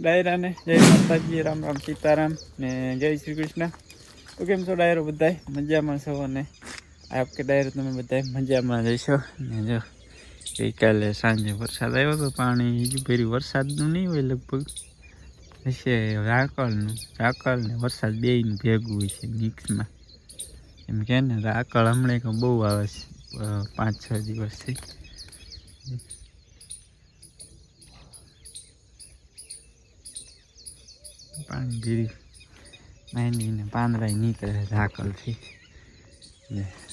ડાયરાને જય માતાજી રામ રામ સીતારામ ને જય શ્રી કૃષ્ણ. તો કેમ છો ડાયરો બધાય? મજામાં છો અને આ વખતે ડાયરો તમે બધાય મજામાં જઈશો ને જો ગઈકાલે સાંજે વરસાદ આવ્યો હતો પાણી હજુ ફેરી વરસાદનું નહીં હોય લગભગ. હશે રાકળનું. રાકળ ને વરસાદ બેયનું ભેગું હોય છે મિક્સમાં. એમ કે ને રાકળ હમણાં બહુ આવે છે. પાંચ છ દિવસથી. પાણી ગીરી માંડીને પાંદડાય નીકળે ઝાકલથી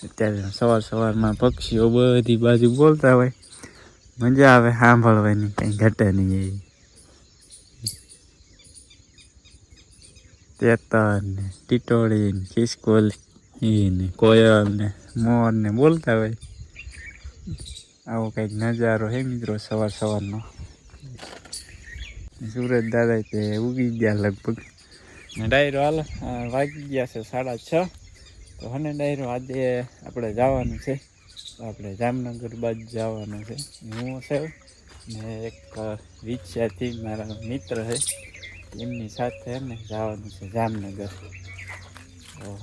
અત્યારે સવાર સવારમાં પક્ષીઓ બધી બાજુ બોલતા હોય. મજા આવે સાંભળવાની, કંઈ ઘટે નહીં એવી. તેતર ને ટીટોળી ને ખિસકોલી ને કોયલ ને મોર ને બોલતા હોય. આવો કંઈક નજારો હે મિત્રો સવાર સવારનો. સુરત દાદા તે ઉગી ગયા લગભગ. ડાયરો હાલ વાગી ગયા છે સાડા છ. તો હને ડાયરો આજે આપણે જવાનું છે. આપણે જામનગર બાજુ જવાનું છે. હું છે ને એક રિક્ષાથી મારા મિત્ર છે. એમની સાથે ને જવાનું છે જામનગર.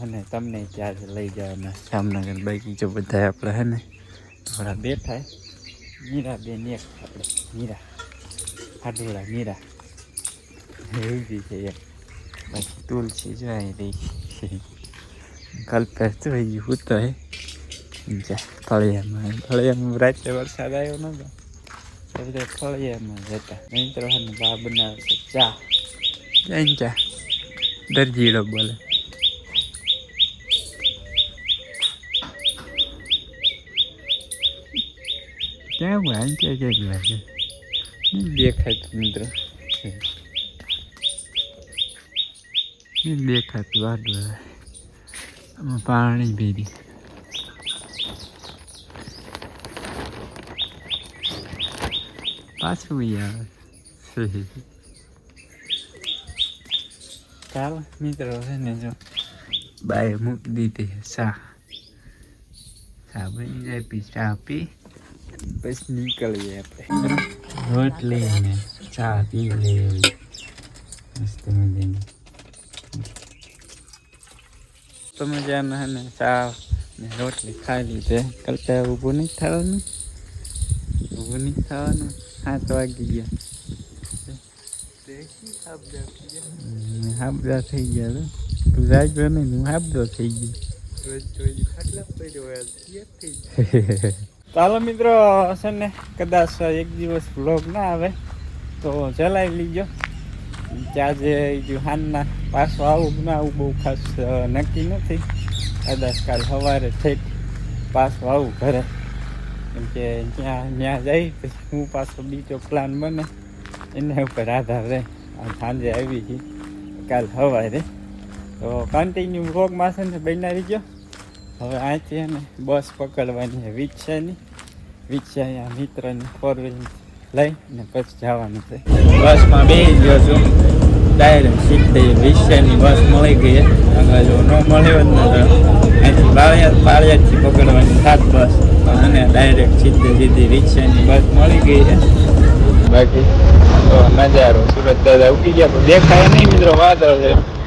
હને તમને ત્યારે લઈ જવાના. જામનગર બાકી જો બધા આપણે હે ને થોડા બેઠા મીરા બેન એક આપણે, મીરા. હાડોળા મીરા. એવી છે બાકી તુલસી જોઈ રહી છે. કલ્પેશ જોઈ ગયું હું તો હે. ફળિયામાં ફળિયામાં રાત્રે વરસાદ આવ્યો નતો તો બધા ફળિયામાં જતા. મિત્રો અને બા બનાવે ચા જઈને ચા દરજીડો બોલે. ક્યાં ભાઈ ક્યાં ક્યાં દેખાય મિત્ર. દેખાતું વાડું આમાં પાણી ભેરી. પાછું આવે. ચાલ મિત્રો છે ને જો. બાય મૂકી દીધી સા ચા. ચા બની જાય પી ચા પી પછી નીકળીએ આપણે. રોટલી ને ચા પી લઈએ મસ્ત મજાની. તો મજાના ને ચા ને રોટલી ખાઈ લીધે. કલ્પે ઊભું નહીં થવાનું. ઊભું નહીં થવાનું. સાત વાગી ગયા. હાબદા થઈ ગયા તો તું જાગ્યો નહીં હું હાબદો થઈ ગયો. ચાલો મિત્રો હશે ને કદાચ એક દિવસ વ્લોગ ના આવે તો ચલાવી લીજો. ત્યાં જે હાનના પાછો આવું ના આવું બહુ ખાસ નક્કી નથી. કદાચ કાલ સવારે ઠેક પાછો આવું ઘરે. કેમ કે ત્યાં ત્યાં જઈ પછી હું પાછો બીજો પ્લાન બને. એના ઉપર આધાર રહે. આ સાંજે આવી છે કાલ સવારે. તો કન્ટિન્યુ વ્લોગમાં છે ને બનાવી ગયો હવે આથી ને બસ પકડવાની છે, વિચ્છાની. વિચ્છા અહીંયા મિત્રની ફોર વ્હીલ લઈ ને પછી જવાનું છે. બસમાં બે ગયો છું. ડાયરેક્ટ સીધી વિચ્છાની બસ મળી ગઈ અગર જો ન મળ્યો જ ને અહીંથી બાળિયા બાળિયાદથી પકડવાની સાત બસ. અને ડાયરેક્ટ સીધી સીધી રિક્ષાની બસ મળી ગઈ છે. બાકી, તો નજારો સુરત દાદા ઉગી ગયા. પણ દેખાય નહીં, મિત્રો. વાદળ છે.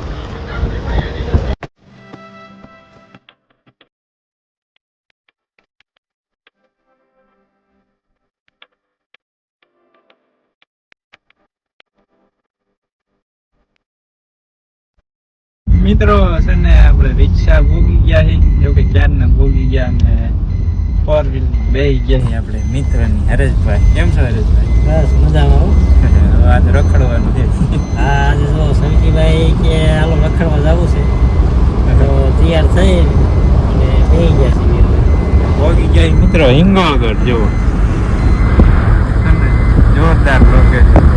મિત્રો છે ને આપણે રિક્ષા ભોગી ગયા છે જો કે ક્યારના ભોગી ગયા ને ફોર વ્હીલ બે ગયા છે આપણે મિત્રની. હરેશભાઈ કેમ છો હરેશભાઈ? બસ મજામાં આવું આજે રખડવાનું છે. આજે જો સવિતીભાઈ કે હાલો રખડવા જવું છે. તો તૈયાર થઈ અને બે ગયા છે ભોગી ગયા મિત્રો હિંગોળગઢ જુઓ. જોરદાર લોકેશન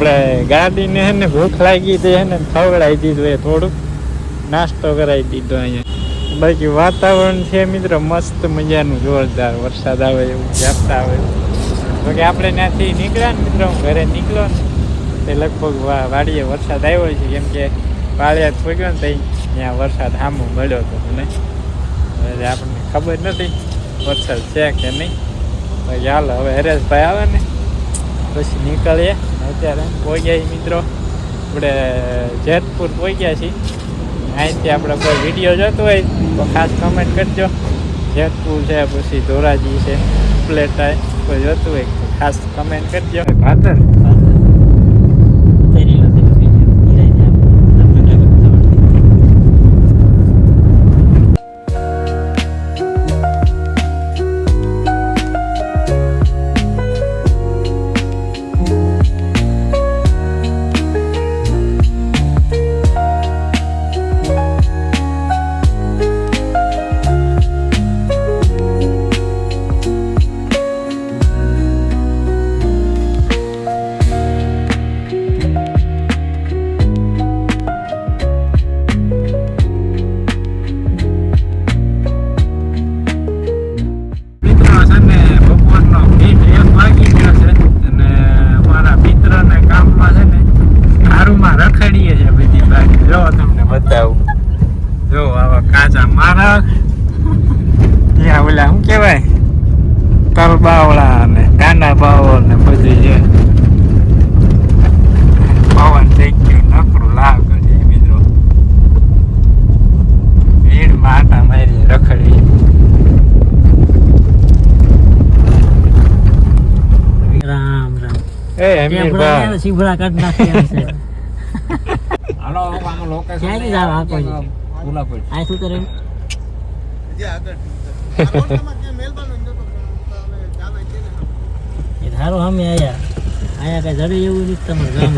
આપણે ગાડીને હે ને ભૂખ લાગી હતી હે ને ખવડાવી દીધું એ થોડુંક. નાસ્તો કરાવી દીધો અહીંયા. બાકી વાતાવરણ છે મિત્રો મસ્ત મજાનું, જોરદાર. વરસાદ આવે એવું, ઝાપટા આવે એવું. તો કે આપણે ત્યાંથી નીકળ્યા ને મિત્રો, ઘરે નીકળ્યો ને, તે લગભગ વાડીએ વરસાદ આવ્યો છે. કેમ કે પાળિયાદ પગ્યો ને ત્યાં ત્યાં વરસાદ સામો મળ્યો હતો મને. એટલે આપણને ખબર નથી વરસાદ છે કે નહીં. પછી ચાલ હવે હરેશભાઈ આવે ને, પછી નીકળીએ. અત્યારે પહોંચ્યા છીએ મિત્રો. આપણે જેતપુર પહોંચ્યા છીએ. અહીંથી આપણે કોઈ વીડિયો જોતો હોય તો ખાસ કમેન્ટ કરજો. જેતપુર છે, પછી ધોરાજી છે પ્લેટાય કોઈ જોતું હોય ખાસ કમેન્ટ કરજો. ભાદર. કાચા મારા ત્યાં ઓલા શું કહેવાય? તલબાવળા અને ટાંડા બાવળ ને બધું છે. પવન થઈ ગયું નકરું લાગ છે મિત્રો. ભીડમાં આટા મારી રખડી રામ રામ. એ અમીરભાઈ શીભડા કાઢ નાખ્યા છે. હાલો આમાં લોકેશન ક્યાંથી જાવ આ કોઈ ઉલાપડ આ શું કરે? ધારો અમે આયા. આયા કઈ જડે એવું નથી તમારે ગામ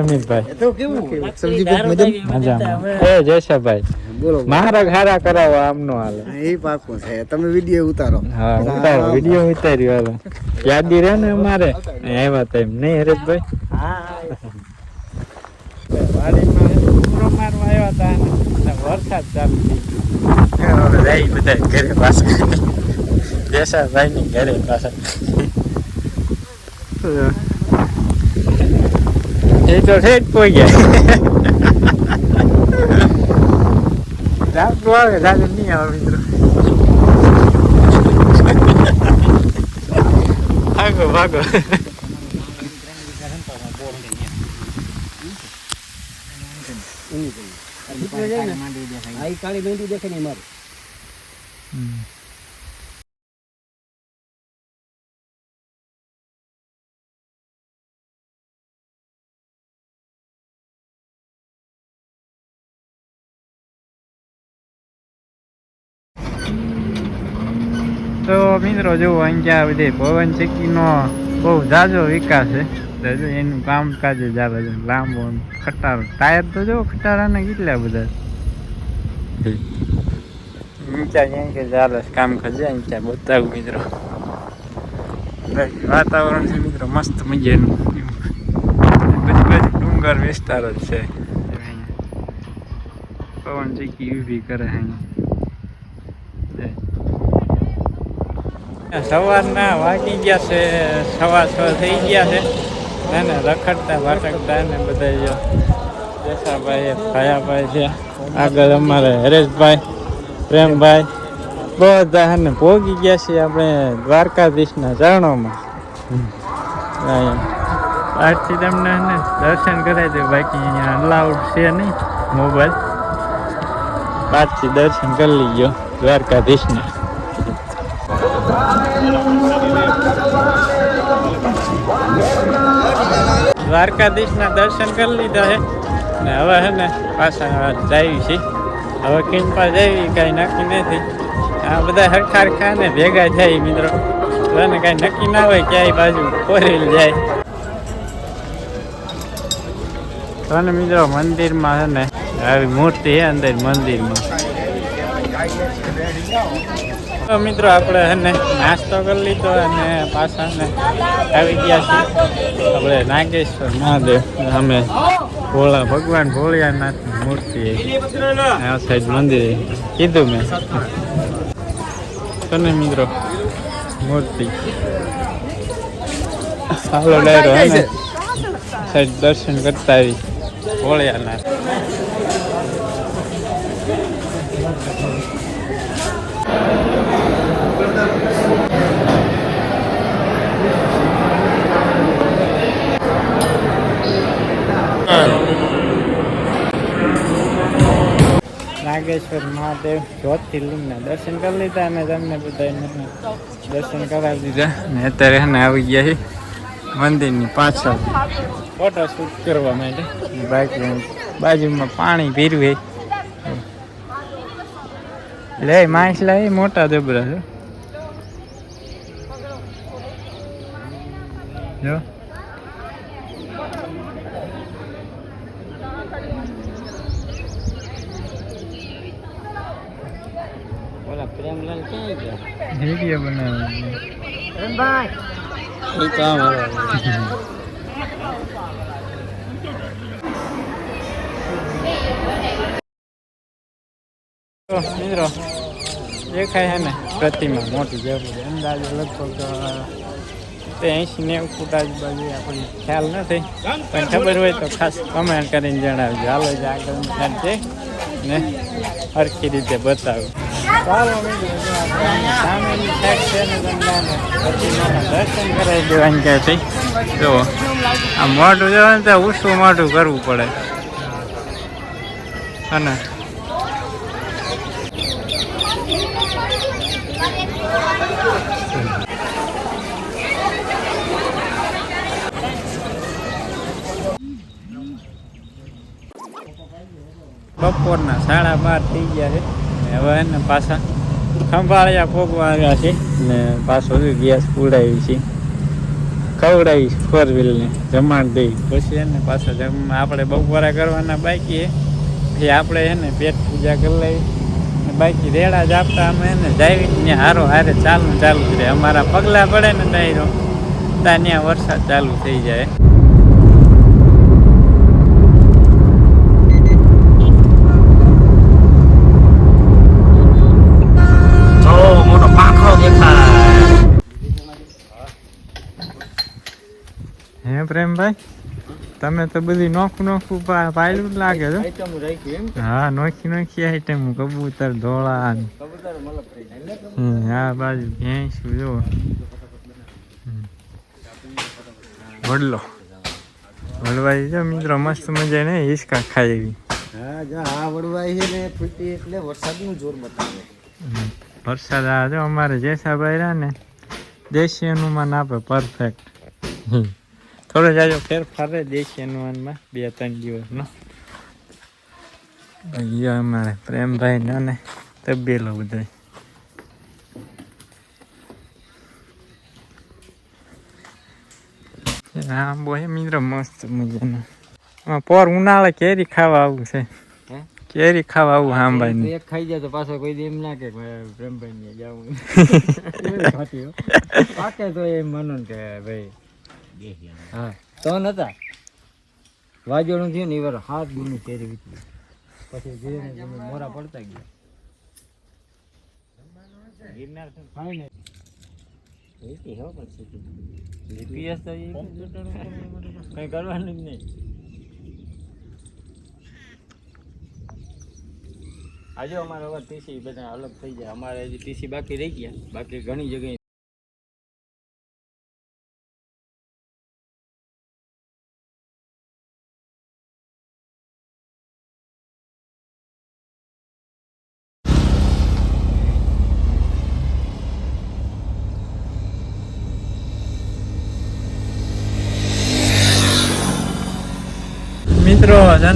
અમીરભાઈ તો કેવું? મજામાં. એ જયશાભાઈ બોલો મારા ઘારા કરાવો આમનો હાલે. એ પાકું છે. તમે વીડિયો ઉતારો. હા ઉતારો. વીડિયો ઉતાર્યો હાલો. યાદી રહે ને અમારે? આવ્યા તા એમ. નહીં હરેશભાઈ? વાડીમાં ઉમરો મારવા આવ્યા તા અને વરસાદ ચાલુ થઈ ગયો. બધા ઘરે પાછા. જયશાભાઈ ઘરે પાછા. એ તો ઠેઠ પોઈ ગયા રાત આવે રાત નહીં આવે મિત્રો. ભાગો ભાગો. આ કાળી બેંડી દેખે ને મારી. તો મિત્રો, જો અહીંયા બધે પવન ચક્કીનો બહુ ઝાઝો વિકાસ છે. એનું કામકાજ જ આવે છે. લાંબો ખટારો. ટાયર તો જો ખટારાને કેટલા બધા ઊંચા ક્યાં કે ચાલે કામ ખજે ઊંચા બતાવું મિત્રો વાતાવરણ છે મિત્રો, મસ્ત મજાનું. બધી બધી ડુંગર વિસ્તાર જ છે. પવન ચીકી ઊભી કરે અહીંયા. સવારના વાગી ગયા છે, સવા છ થઈ ગયા છે. અને રખડતા વાટકતા ને બધા જો જસાભાઈ ભાયાભાઈ છે. આગળ અમારે હરેશભાઈ પ્રેમભાઈ બધા હે ને ભોગી ગયા છીએ આપણે દ્વારકાધીશના ચરણોમાં. આજથી તમને હે ને દર્શન કરાવી દે બાકી અહીંયા અલાઉડ છે નહીં મોબાઈલ આજથી દર્શન કરી લીજો દ્વારકાધીશના. દ્વારકાધીશના દર્શન કરી લીધા છે ને હવે છે ને પાછા જાય છે હવે કિંપા જઈ કાંઈ નક્કી નથી. આ બધા હરખા ખાને ને ભેગા થાય મિત્રો. બધાને કાંઈ નક્કી ના હોય ક્યાંય બાજુ ફોરેલ જાય. તો ને મિત્રો મંદિરમાં છે ને આવી મૂર્તિ છે અંદર મંદિરમાં. તો મિત્રો આપણે હે ને નાસ્તો કરી લીધો અને પાછા ને આવી ગયા છીએ. આપણે નાગેશ્વર મહાદેવ. અમે ભોળા, ભગવાન ભોળિયાનાથની મૂર્તિ આ સાઈડ મંદિર કીધું મેં. તને મિત્રો, મૂર્તિ. હાલો ડાયરો સાઈડ દર્શન કરતા આવી. ભોળિયાનાથ. નાગેશ્વર મહાદેવ જ્યોતિર્લિંગના દર્શન કરી લીધા અને તમને બધાને દર્શન કરાવી દીધા. ને અત્યારે એને આવી ગયા છે મંદિરની પાછળ. ફોટો શૂટ કરવા માટે. બાકી બાજુમાં પાણી પીરવે લે માણસ એ મોટા જબરા છે. જો ઓલા પ્રેમલાલ ક્યાં ગયા વીડિયો બનાવે એ તો આમ હવે. તો મિત્રો દેખાય છે ને પ્રતિમા મોટી જરૂર અંદાજે લગભગ તે એંશી નેવું ફૂટ આજુબાજુ આપણને ખ્યાલ નથી પણ ખબર હોય તો ખાસ કમેન્ટ કરીને જણાવજો. હાલો જ આગળ ખ્યાલ છે ને? સરખી રીતે બતાવું. દર્શન કરાવી દેવાની કહે છે જો ને તો ઊંચું મોઢું કરવું પડે અને બપોરના સાડા બાર થઈ ગયા છે. હવે એને પાછા ખંભાળિયા પોગવા આવ્યા છે. ને પાછો ગેસ પુડાવી છે. ખવડાવી ફોર વ્હીલને જમાડ દઈ. પછી એને પાછા જમ આપણે બપોરા કરવાના બાકી પછી આપણે એને પેટ પૂજા કરી લઈ ને બાકી રેડા જ આપતા અમે એને જાવી ને હારો હારે ચાલુ ચાલુ જ રહે. અમારા પગલા પડે ને ડાયરો. ત્યાં વરસાદ ચાલુ થઈ જાય. હે પ્રેમભાઈ? તમે તો બધી નોખું નોખું પાયલું જ લાગે છે. હા નોખી નોખી આઈટમ કબૂતર ધોળા હમ, આ બાજુ ભેંસું જો વડલો. વડવાઈ જો મિત્રો મસ્ત મજા ને હિસકા ખાઈ એવી હા જો આ વડવાઈ છે ને ફૂટી એટલે વરસાદનું જોર બતાવે. હમ. વરસાદ આ જો અમારે જેસાભાઈ રહ્યા ને દેશી અનુમાન આપે પરફેક્ટ થોડો જાજો ફેરફાર રહે દેખીએ અનુમાનમાં બે ત્રણ દિવસનો અહીંયા અમારે પ્રેમભાઈ ને અને તબેલો બધા આંબો હે મિત્ર મસ્ત મજાનો પોર ઉનાળે કેરી ખાવા આવું છે? કેરી ખાવા આવું આંબાની એક ખાઈ જાય તો પાછો કોઈ એમ ના કે ભાઈ પ્રેમભાઈ ને જાવું પાકે તો એ માનો ને કે ભાઈ હા. તો નતા. વાજોડું થયું ને એ વાર હાથ ગુનું કેરી વીતી. પછી ધીરે ધીરે મોરા પડતા ગયા. ગિરનાર હો પછી કઈ કરવાનું જ નહીં. આજે અમારે હવે ટીસી બધા અલગ થઈ ગયા. અમારે હજી ટીસી બાકી રહી ગયા. બાકી ઘણી જગ્યાએ મિત્રો છે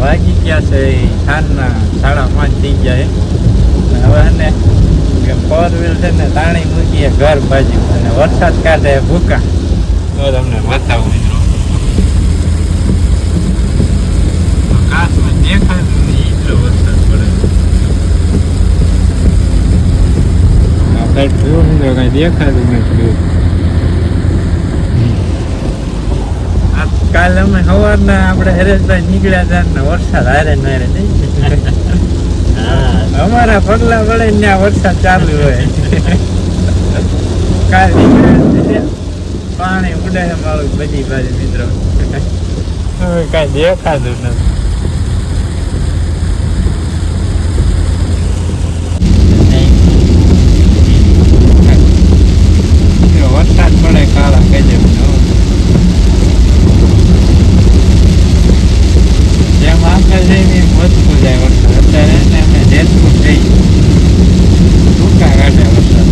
વાગી ગયા છે સાંજના સાડા પાંચ થઈ ગયા છે હવે ને ફોર વ્હીલ છે ને તાણી મૂકીએ ઘર બાજુ. અને વરસાદ કાઢે ભૂકા. તો તમને બતાવું મિત્રો. દેખાતું નહીં એટલો વરસાદ પડે. આપણે જોયું કઈ દેખાતું નથી આ કાલે અમે સવારના આપણે હરેશભાઈ નીકળ્યા હતા ને વરસાદ હારે નારે નહીં? અમારા પગલા વળે ને ત્યાં વરસાદ ચાલુ હોય. કાલ પાણી ઉડે મારું બધી બાજુ મિત્રો. કાંઈ દેખાતું નથી જો વરસાદ પડે કાળા ગજબ જેમ આગળ જઈને એમ વધતું જાય વરસાદ અત્યારે એને અમે જેતપુર થઈ ટૂંકા કાઢે વરસાદ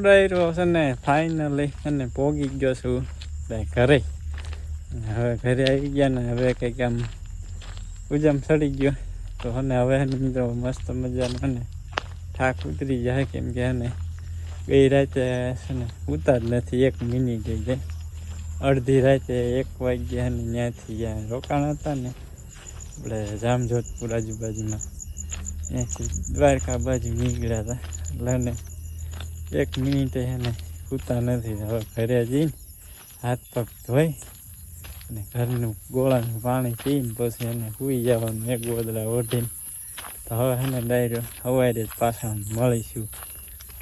ડાયરો છે ને ફાઇનલી અને પોગી ગયો છું ત્યાં ઘરે હવે ઘરે આવી ગયા ને હવે કંઈક આમ ઉજમ સડી ગયો તો અને હવે મિત્રો મસ્ત મજાનો ને થાક ઉતરી જાય કેમ કે એને ગઈ રાતે છે ને ઉતાર નથી, એક મિનિટ ગઈ જાય અડધી રાતે એક વાગ્યા ને ત્યાંથી જ્યાં રોકાણ હતા ને આપણે જામજોધપુર આજુબાજુમાં. ત્યાંથી દ્વારકા બાજુ નીકળ્યા હતા. એટલે ને એક મિનિટે એને સૂતા નથી. હવે ઘરે જઈને હાથ પગ ધોઈ અને ઘરનું ગોળાનું પાણી પીને પછી એને સૂઈ જવાનું, એક ગોદડા ઓઢીને. તો હવે એને ડાયરો સવારે જ પાછા મળીશું.